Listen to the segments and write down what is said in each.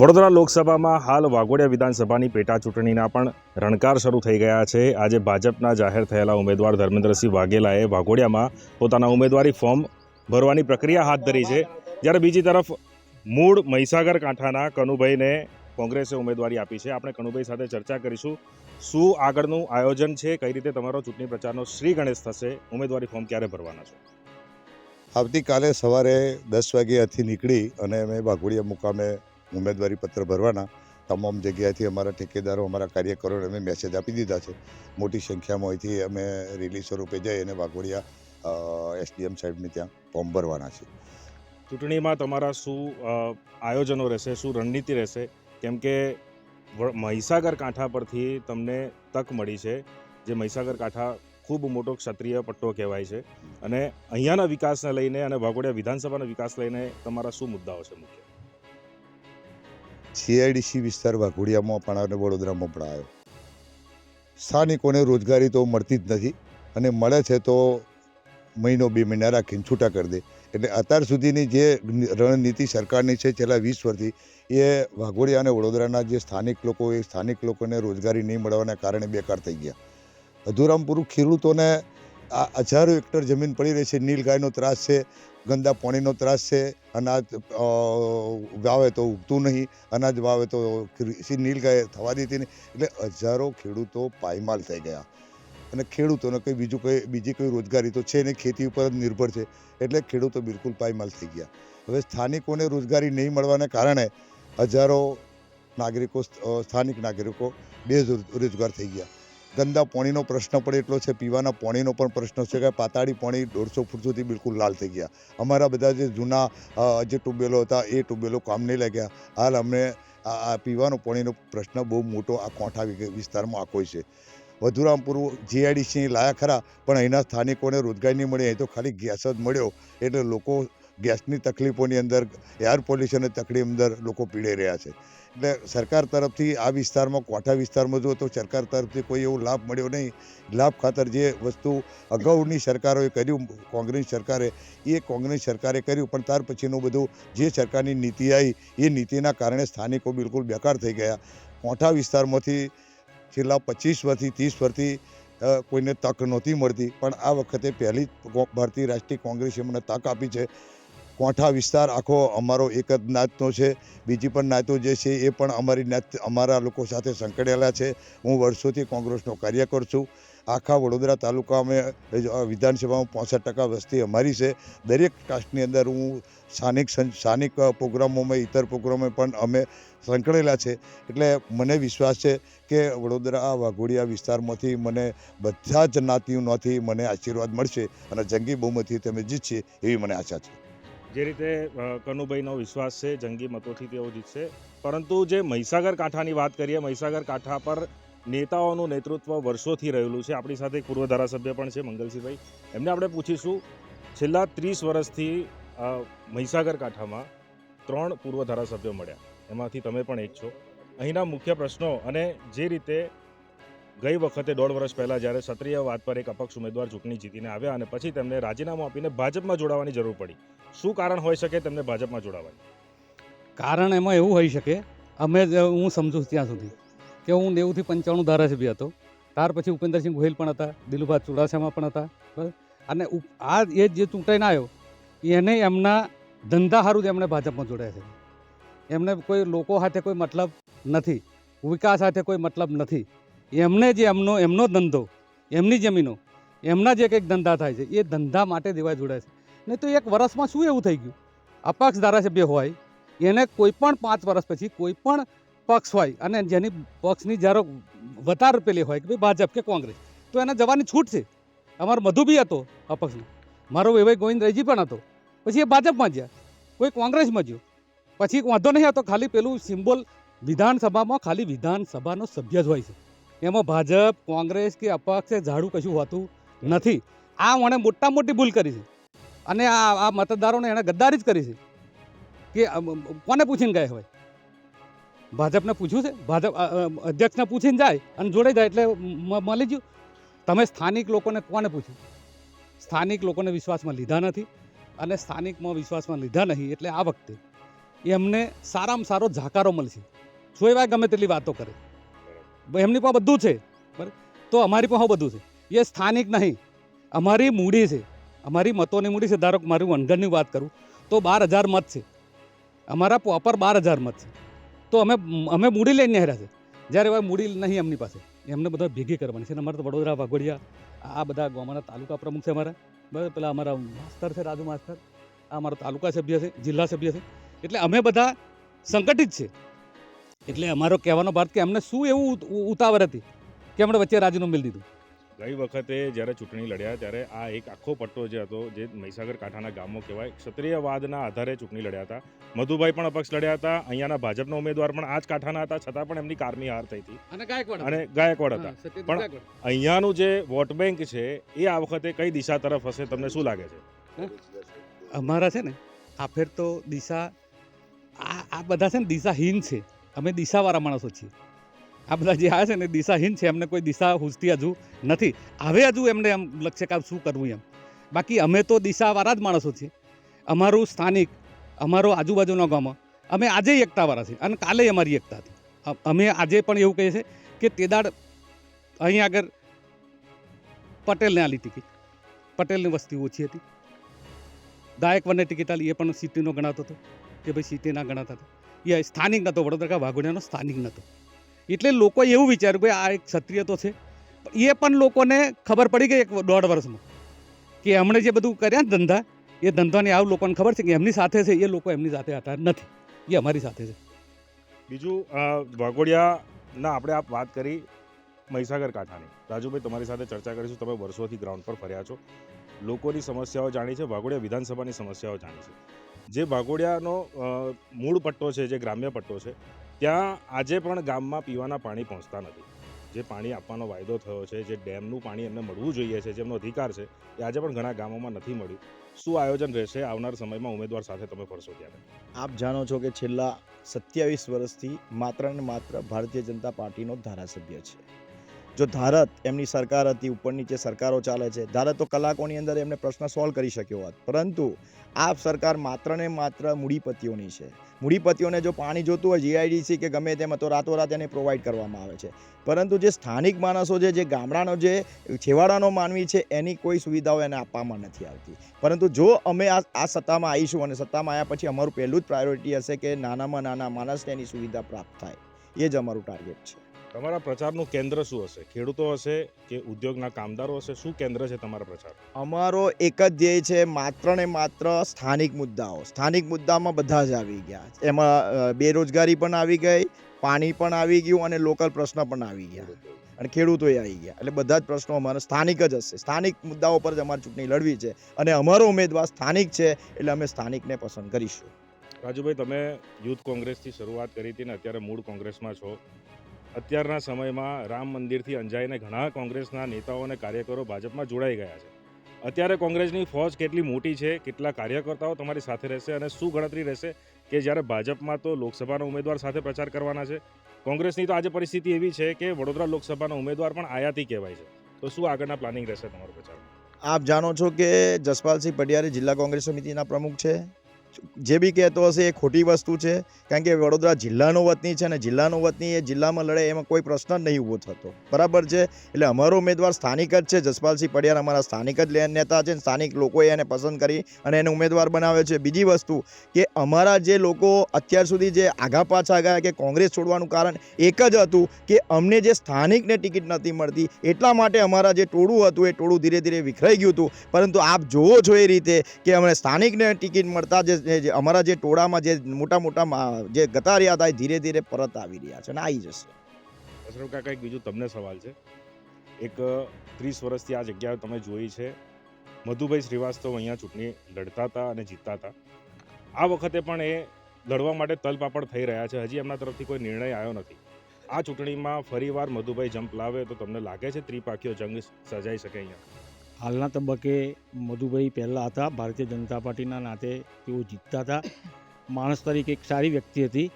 વડોદરા લોકસભામાં હાલ વાઘોડિયા વિધાનસભાની પેટા ચૂંટણીના પણ રણકાર શરૂ થઈ ગયા છે. આજે ભાજપના જાહેર થયેલા ઉમેદવાર ધર્મેન્દ્રસિંહ વાઘેલાએ વાઘોડિયામાં પોતાના ઉમેદવારી ફોર્મ ભરવાની પ્રક્રિયા હાથ ધરી છે. જ્યારે બીજી તરફ મૂળ મહીસાગર કાંઠાના કનુભાઈને કોંગ્રેસે ઉમેદવારી આપી છે. આપણે કનુભાઈ સાથે ચર્ચા કરીશું. શું આગળનું આયોજન છે? કઈ રીતે તમારો ચૂંટણી પ્રચારનો શ્રી ગણેશ થશે? ઉમેદવારી ફોર્મ ક્યારે ભરવાના છે? આવતીકાલે સવારે દસ વાગ્યાથી નીકળી અને અમે વાઘોડિયા મુકામે ઉમેદવારી પત્ર ભરવાના તમામ જગ્યાએથી અમારા ઠેકેદારો અમારા કાર્યકરોને અમે મેસેજ આપી દીધા છે. મોટી સંખ્યામાં અહીંથી અમે રેલી સ્વરૂપે જઈ અને વાઘોડિયા એસડીએમ સાહેબને ત્યાં ફોર્મ ભરવાના છે. ચૂંટણીમાં તમારા શું આયોજનો રહેશે શું રણનીતિ રહેશે? કેમ કે મહીસાગર કાંઠા પરથી તમને તક મળી છે જે મહીસાગર કાંઠા ખૂબ મોટો ક્ષત્રિય પટ્ટો કહેવાય છે. અને અહીંયાના વિકાસને લઈને અને વાઘોડિયા વિધાનસભાના વિકાસ લઈને તમારા શું મુદ્દાઓ છે મુખ્ય? સીઆઈડીસી વિસ્તાર વાઘોડિયામાં પણ અને વડોદરામાં પણ આવ્યો. સ્થાનિકોને રોજગારી તો મળતી જ નથી અને મળે છે તો મહિનો બે મહિના રાખીને છૂટા કરી દે. એટલે અત્યાર સુધીની જે રણનીતિ સરકારની છે છેલ્લા વીસ વર્ષથી, એ વાઘોડિયા અને વડોદરાના જે સ્થાનિક લોકો એ સ્થાનિક લોકોને રોજગારી નહીં મળવાના કારણે બેકાર થઈ ગયા. અધુરામપુર ખેડૂતોને આ હજારો હેક્ટર જમીન પડી રહી છે નીલગાયનો ત્રાસ છે, ગંદા પાણીનો ત્રાસ છે, અનાજ વાવે તો ઉગતું નહીં, અનાજ વાવે તો નીલગાય થવા દેતી નહીં. એટલે હજારો ખેડૂતો પાયમાલ થઈ ગયા. અને ખેડૂતોને કંઈ બીજું કંઈ, બીજી કોઈ રોજગારી તો છે નહીં, ખેતી ઉપર જ નિર્ભર છે. એટલે ખેડૂતો બિલકુલ પાયમાલ થઈ ગયા. હવે સ્થાનિકોને રોજગારી નહીં મળવાને કારણે હજારો નાગરિકો સ્થાનિક નાગરિકો બેરોજગાર થઈ ગયા. ગંદા પાણીનો પ્રશ્ન પણ એટલો છે, પીવાના પાણીનો પણ પ્રશ્ન છે કે પાતાળી પાણી દોઢસો ફૂટ સુધી બિલકુલ લાલ થઈ ગયા. અમારા બધા જે જૂના જે ટ્યુબવેલો હતા, એ ટ્યુબવેલો કામ નહીં લાગ્યા. હાલ અમને આ પીવાનો પાણીનો પ્રશ્ન બહુ મોટો આ કોંઠા વિસ્તારમાં આખો છે. વધુરામપુર જીઆઈડીસીની લાયા ખરા, પણ અહીંના સ્થાનિકોને રોજગાર નહીં મળી, અહીં તો ખાલી ગેસ જ મળ્યો. એટલે લોકો ગેસની તકલીફોની અંદર, એર પોલ્યુશનની તકલીફ અંદર લોકો પીડાઈ રહ્યા છે. એટલે સરકાર તરફથી આ વિસ્તારમાં, કોઠા વિસ્તારમાં જો તો સરકાર તરફથી કોઈ એવો લાભ મળ્યો નહીં. લાભ ખાતર જે વસ્તુ અગાઉની સરકારોએ કર્યું, કોંગ્રેસ સરકારે, એ કોંગ્રેસ સરકારે કર્યું, પણ ત્યાર પછીનું બધું જે સરકારની નીતિ આવી એ નીતિના કારણે સ્થાનિકો બિલકુલ બેકાર થઈ ગયા. કોઠા વિસ્તારમાંથી છેલ્લા પચીસ વર્ષથી ત્રીસ વર્ષથી કોઈને તક નહોતી મળતી. પણ આ વખતે પહેલી ભારતીય રાષ્ટ્રીય કોંગ્રેસે મને તક આપી છે. કોઠા વિસ્તાર આખો અમારો એક જ નાતનો છે. બીજી પણ નાતો જે છે એ પણ અમારી નાત, અમારા લોકો સાથે સંકળાયેલા છે. હું વર્ષોથી કોંગ્રેસનો કાર્યકર છું. આખા વડોદરા તાલુકા અમે વિધાનસભામાં પોસઠ ટકા વસ્તી અમારી છે. દરેક કાસ્ટની અંદર હું સ્થાનિક સ્થાનિક પ્રોગ્રામોમાં, ઇતર પ્રોગ્રામોમાં પણ અમે સંકળાયેલા છે. એટલે મને વિશ્વાસ છે કે વડોદરા વાઘોડિયા વિસ્તારમાંથી મને બધા જ નાતીઓમાંથી મને આશીર્વાદ મળશે અને જંગી બહુમતી તમે જીતશે એવી મને આશા છે. જે રીતે કનુભાઈનો વિશ્વાસ છે, જંગી મતોથી તેઓ જીતશે. પરંતુ જે મહીસાગર કાંઠાની વાત કરીએ, મહીસાગર કાંઠા પર નેતાઓનું નેતૃત્વ વર્ષોથી રહેલું છે. આપણી સાથે એક પૂર્વ ધારાસભ્ય પણ છે, મંગલસિંહભાઈ. એમને આપણે પૂછીશું, છેલ્લા ત્રીસ વર્ષથી મહીસાગર કાંઠામાં ત્રણ પૂર્વ ધારાસભ્યો મળ્યા. એમાંથી તમે પણ એક છો. અહીંના મુખ્ય પ્રશ્નો અને જે રીતે ગઈ વખતે દોઢ વર્ષ પહેલાં જ્યારે ક્ષત્રિય વાત પર એક અપક્ષ ઉમેદવાર ચૂંટણી જીતીને આવ્યા અને પછી તેમને રાજીનામું આપીને ભાજપમાં જોડાવાની જરૂર પડી. શું કારણ હોઈ શકે તેમને ભાજપમાં જોડાવાય? કારણ એમાં એવું હોઈ શકે, અમે હું સમજુ ત્યાં સુધી કે હું નેવુંથી પંચાણું ધારાસભ્ય હતો. ત્યાર પછી ઉપેન્દ્રસિંહ ગોહિલ પણ હતા દિલુભા ચુડાસમા પણ હતા અને આ એ જે ચૂંટાઈને આવ્યો, એને એમના ધંધા સારું જ એમણે ભાજપમાં જોડાયા છે. એમને કોઈ લોકો સાથે કોઈ મતલબ નથી, વિકાસ સાથે કોઈ મતલબ નથી. એમને જે એમનો એમનો ધંધો, એમની જમીનો, એમના જે કંઈક ધંધા થાય છે, એ ધંધા માટે દેવા જોડાય છે. નહીં તો એક વર્ષમાં શું એવું થઈ ગયું? અપક્ષ ધારાસભ્ય હોય, એને કોઈ પણ પાંચ વર્ષ પછી કોઈ પણ પક્ષ હોય અને જેની પક્ષની જ્યારે વધારે પેલી હોય કે ભાઈ ભાજપ કે કોંગ્રેસ, તો એને જવાની છૂટ છે. અમારો મધુ બી હતો અપક્ષનો. મારો વેવાઈ ગોવિંદ રેજી પણ હતો. પછી એ ભાજપમાં ગયા. કોઈ કોંગ્રેસમાં ગયો. પછી વાંધો નહીં હતો ખાલી પેલું સિમ્બોલ વિધાનસભામાં ખાલી વિધાનસભાનો સભ્ય જ હોય છે. એમાં ભાજપ, કોંગ્રેસ કે અપક્ષ ઝાડુ કશું હોતું નથી. આ મને મોટા મોટી ભૂલ કરી છે. અને આ આ મતદારોને એણે ગદ્દારી જ કરી છે કે કોને પૂછીને ગયા હોય? ભાજપને પૂછ્યું છે? ભાજપ અધ્યક્ષને પૂછીને જાય અને જોડે જાય એટલે મળી ગયું. તમે સ્થાનિક લોકોને કોને પૂછ્યું? સ્થાનિક લોકોને વિશ્વાસમાં લીધા નથી અને સ્થાનિકમાં વિશ્વાસમાં લીધા નહીં એટલે આ વખતે એમને સારામાં સારો ઝાકારો મળશે. જો એવા ગમે તેટલી વાતો કરે? એમની પાસે બધું છે. બરાબર? તો અમારી પાસે બધું છે. એ સ્થાનિક નહીં. અમારી મૂડી છે. અમારી મતોની મૂડી છે. ધારો કે મારું વનગણની વાત કરું, તો બાર હજાર મત છે. અમારા પ્રોપર બાર હજાર મત છે. તો અમે અમે મૂડી લઈને હેર્યા છે. જ્યારે હવે મૂડી નહીં એમની પાસે. એમને બધા ભેગી કરવાની છે. અને અમારે તો વડોદરા, વાઘોડિયા, આ બધા ગામના તાલુકા પ્રમુખ છે અમારા. બરાબર, પેલા અમારા માસ્તર છે, રાજુ માસ્તર. આ અમારા તાલુકા સભ્ય છે, જિલ્લા સભ્ય છે. એટલે અમે બધા સંકટિત છે. એટલે અમારો કહેવાનો ભારત કે અમને શું એવું ઉત- ઉતાવળ હતી કે અમને વચ્ચે રાજીનામું મિલ દીધું. ગઈ વખતે જ્યારે ચૂંટણી લડ્યા ત્યારે આ એક આખો પટ્ટો જે હતો જે મહીસાગર કાંઠાના ગામો કહેવાય ક્ષત્રિયવાદના આધારે ચૂંટણી લડ્યા હતા. મધુભાઈ પણ અપક્ષ લડ્યા હતા. અહીંયાના ભાજપના ઉમેદવાર પણ આ જ કાંઠાના હતા છતાં પણ એમની કારની હાર થઈ હતી. અને ગાયકવાડ અને ગાયકવાડ હતા. પણ અહીંયાનું જે વોટ બેંક છે એ આ વખતે કઈ દિશા તરફ હશે? તમને શું લાગે છે? અમારા છે ને આ ફેર તો દિશા આ આ બધા છે ને દિશાહીન છે. અમે દિશાવાળા માણસો છીએ. આ બધા જે આવે છે ને દિશાહીન છે. એમને કોઈ દિશા હુજતી હજુ નથી. હવે હજુ એમને એમ લક્ષ્ય કે શું કરવું એમ? બાકી અમે તો દિશાવાળા જ માણસો છીએ. અમારું સ્થાનિક, અમારો આજુબાજુના ગામમાં અમે આજે એકતાવાળા છીએ અને કાલે અમારી એકતા હતી. અમે આજે પણ એવું કહીએ છીએ કે તેદાડ અહીં આગળ પટેલને આલી ટિકિટ. પટેલની વસ્તી ઓછી હતી. ગાયકવાડને ટિકિટ આલી. એ પણ સિટીનો ગણાતો હતો કે ભાઈ સિટીના ગણાતા હતા. એ સ્થાનિક નહોતો. વડોદરા વાઘોડિયાનો સ્થાનિક નહોતો. એટલે લોકોએ એવું વિચાર્યું કે આ એક ક્ષત્રિય તો છે. એ પણ લોકોને ખબર પડી ગઈ એક દોઢ વર્ષમાં કે એમણે જે બધું કર્યા ધંધા, એ ધંધાની આવું લોકોને ખબર છે કે એમની સાથે છે, એ લોકો એમની સાથે હતા નથી. એ અમારી સાથે છે. બીજું વાઘોડિયાના આપણે આપ વાત કરી મહીસાગર કાંઠાની. રાજુભાઈ, તમારી સાથે ચર્ચા કરીશું. તમે વર્ષોથી ગ્રાઉન્ડ પર ફર્યા છો. લોકોની સમસ્યાઓ જાણી છે, વાઘોડિયા વિધાનસભાની સમસ્યાઓ જાણી છે. જે વાઘોડિયાનો મૂળ પટ્ટો છે, જે ગ્રામ્ય પટ્ટો છે ત્યાં આજે પણ ગામમાં પીવાના પાણી પહોંચતા નથી. જે પાણી આપવાનો વાયદો થયો છે, જે ડેમનું પાણી એમને મળવું જોઈએ છે, જેમનો અધિકાર છે, એ આજે પણ ઘણા ગામોમાં નથી મળ્યું. શું આયોજન રહેશે? આવનાર સમયમાં ઉમેદવાર સાથે તમે ફરશો ત્યારે. આપ જાણો છો કે છેલ્લા સત્યાવીસ વર્ષથી માત્ર ને માત્ર ભારતીય જનતા પાર્ટીનો ધારાસભ્ય છે. જો ધારત એમની સરકાર હતી ઉપર નીચે સરકારો ચાલે છે ધારત તો કલાકોની અંદર એમને પ્રશ્ન સોલ્વ કરી શક્યો હોત. પરંતુ આ સરકાર માત્ર ને માત્ર મૂડીપતિઓની છે. મૂડીપતિઓને જો પાણી જોતું હોય જીઆઈડીસી કે ગમે તેમાં, તો રાતોરાત એને પ્રોવાઈડ કરવામાં આવે છે. પરંતુ જે સ્થાનિક માણસો છે, જે ગામડાનો જે છેવાડાનો માનવી છે, એની કોઈ સુવિધાઓ એને આપવામાં નથી આવતી. પરંતુ જો અમે આ આ સત્તામાં આવીશું અને સત્તામાં આવ્યા પછી અમારું પહેલું જ પ્રાયોરિટી હશે કે નાનામાં નાના માણસને એની સુવિધા પ્રાપ્ત થાય. એ જ અમારું ટાર્ગેટ છે. તમારા પ્રચારનું કેન્દ્ર શું હશે? ખેડૂતો હશે કે ઉદ્યોગના કામદારો હશે? શું કેન્દ્ર છે તમારા પ્રચાર? અમારો એક જ ધ્યેય છે માત્ર ને માત્ર સ્થાનિક મુદ્દાઓ. સ્થાનિક મુદ્દામાં બધા જ આવી ગયા. એમાં બેરોજગારી પણ આવી ગઈ પાણી પણ આવી ગયું અને લોકલ પ્રશ્ન પણ આવી ગયા. અને ખેડૂતોએ આવી ગયા. એટલે બધા જ પ્રશ્નો અમારા સ્થાનિક જ હશે. સ્થાનિક મુદ્દાઓ પર જ અમારે ચૂંટણી લડવી છે. અને અમારો ઉમેદવાર સ્થાનિક છે એટલે અમે સ્થાનિકને પસંદ કરીશું. રાજુભાઈ તમે યુથ કોંગ્રેસથી શરૂઆત કરી હતી ને અત્યારે મૂળ કોંગ્રેસમાં છો. અત્યારના સમયમાં રામ મંદિરથી અંજાઈને ઘણા કોંગ્રેસના નેતાઓ અને કાર્યકરો ભાજપમાં જોડાઈ ગયા છે. અત્યારે કોંગ્રેસની ફોજ કેટલી મોટી છે, કેટલા કાર્યકર્તાઓ તમારી સાથે રહેશે અને શું ગણતરી રહેશે કે જ્યારે ભાજપમાં તો લોકસભાના ઉમેદવાર સાથે પ્રચાર કરવાના છે? કોંગ્રેસની તો આજે પરિસ્થિતિ એવી છે કે વડોદરા લોકસભાના ઉમેદવાર પણ આયાતી કહેવાય છે. તો શું આગળના પ્લાનિંગ રહેશે તમારો પ્રચાર? આપ જાણો છો કે જસપાલસિંહ પટિયારે જિલ્લા કોંગ્રેસ સમિતિના પ્રમુખ છે. જે બી કહેતો હશે એ ખોટી વસ્તુ છે, કારણ કે વડોદરા જિલ્લાનો વતની છે અને જિલ્લાનો વતની એ જિલ્લામાં લડે એમાં કોઈ પ્રશ્ન જ નહીં ઊભો થતો. બરાબર છે? એટલે અમારો ઉમેદવાર સ્થાનિક જ છે, જસપાલસિંહ પડિયાર અમારા સ્થાનિક જ નેતા છે સ્થાનિક લોકોએ એને પસંદ કરી અને એને ઉમેદવાર બનાવ્યો છે. બીજી વસ્તુ કે અમારા જે લોકો અત્યાર સુધી જે આગા પાછા ગયા કે કોંગ્રેસ છોડવાનું કારણ એક જ હતું કે અમને જે સ્થાનિકને ટિકિટ નથી મળતી, એટલા માટે અમારા જે ટોળું હતું, એ ટોળું ધીરે ધીરે વિખરાઈ ગયું હતું. પરંતુ આપ જોવો છો એ રીતે કે અમને સ્થાનિકને ટિકિટ મળતા જે જે- અમારા જે ટોળામાં જે મોટા મોટા જે ગતા રહ્યા હતા એ ધીરે ધીરે પરત આવી રહ્યા છે અને આવી જશે. અશરફ કાકા, એક બીજું તમને સવાલ છે. એક ત્રીસ વર્ષથી આ જગ્યા તમે જોઈ છે. મધુભાઈ શ્રીવાસ્તવ અહીંયા ચૂંટણી લડતા હતા અને જીતતા હતા. આ વખતે પણ એ લડવા માટે તલપાપડ થઈ રહ્યા છે. હજી એમના તરફથી કોઈ નિર્ણય આવ્યો નથી. આ ચૂંટણીમાં ફરીવાર મધુભાઈ જંપ લાવે તો તમને લાગે છે ત્રિપાખીઓ જંગ સજાઈ શકે અહીંયા? હાલના તબક્કે મધુભાઈ પહેલાં હતા, ભારતીય જનતા પાર્ટીના નાતે તેઓ જીતતા હતા. માણસ તરીકે એક સારી વ્યક્તિ હતી.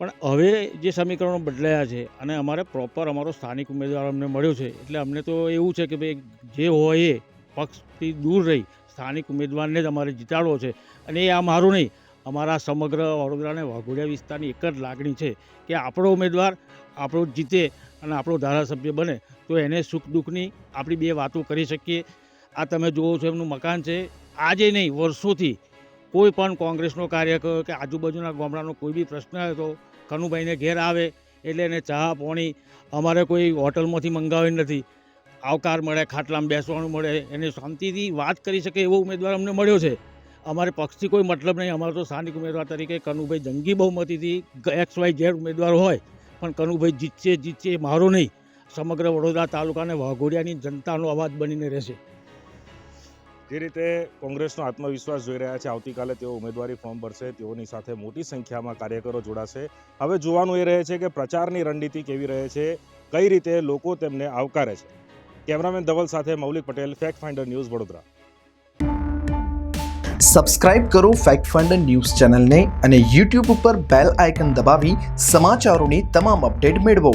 પણ હવે જે સમીકરણો બદલાયા છે અને અમારે પ્રોપર અમારો સ્થાનિક ઉમેદવાર અમને મળ્યો છે, એટલે અમને તો એવું છે કે ભાઈ જે હોય એ પક્ષથી દૂર રહી, સ્થાનિક ઉમેદવારને જ અમારે જીતાડવો છે. અને એ આ મારું નહીં, અમારા સમગ્ર વડોદરા અને વાઘોડિયા વિસ્તારની એક જ લાગણી છે કે આપણો ઉમેદવાર આપણો જીતે અને આપણો ધારાસભ્ય બને, તો એને સુખ દુઃખની આપણી બે વાતો કરી શકીએ. આ તમે જુઓ છો એમનું મકાન છે. આજે નહીં, વર્ષોથી કોઈ પણ કોંગ્રેસનો કાર્યકર કે આજુબાજુના ગામડાનો કોઈ બી પ્રશ્ન તો કનુભાઈને ઘેર આવે એટલે એને ચા, પાણી અમારે કોઈ હોટલમાંથી મંગાવી નથી. આવકાર મળે, ખાટલામાં બેસવાનું મળે, એને શાંતિથી વાત કરી શકે એવો ઉમેદવાર અમને મળ્યો છે. અમારે પક્ષથી કોઈ મતલબ નહીં. અમારો તો સ્થાનિક ઉમેદવાર તરીકે કનુભાઈ જંગી બહુમતીથી એક્સ વાય ઝેડ ઉમેદવાર હોય, પણ કનુભાઈ જીતશે જીતશે મારો નહીં. સમગ્ર વડોદરા તાલુકાને વાઘોડિયાની જનતાનો અવાજ બનીને રહેશે. જે રીતે કોંગ્રેસનો આત્મવિશ્વાસ જોઈ રહ્યા છે, આવતીકાલે તેઓ ઉમેદવારી ફોર્મ ભરશે, તેઓની સાથે મોટી સંખ્યામાં કાર્યકરો જોડાશે. હવે જોવાનું એ રહે છે કે પ્રચારની રણનીતિ કેવી રહે છે, કઈ રીતે લોકો તેમને આવકારે છે. કેમેરામેન ધવલ સાથે Maulik Patel, fact finder news Vadodara. Subscribe કરો ફેક્ટ ફાઇન્ડર ન્યૂઝ ચેનલને અને યુટ્યુબ ઉપર બેલ આઇકન દબાવી સમાચારોની તમામ અપડેટ મેળવો.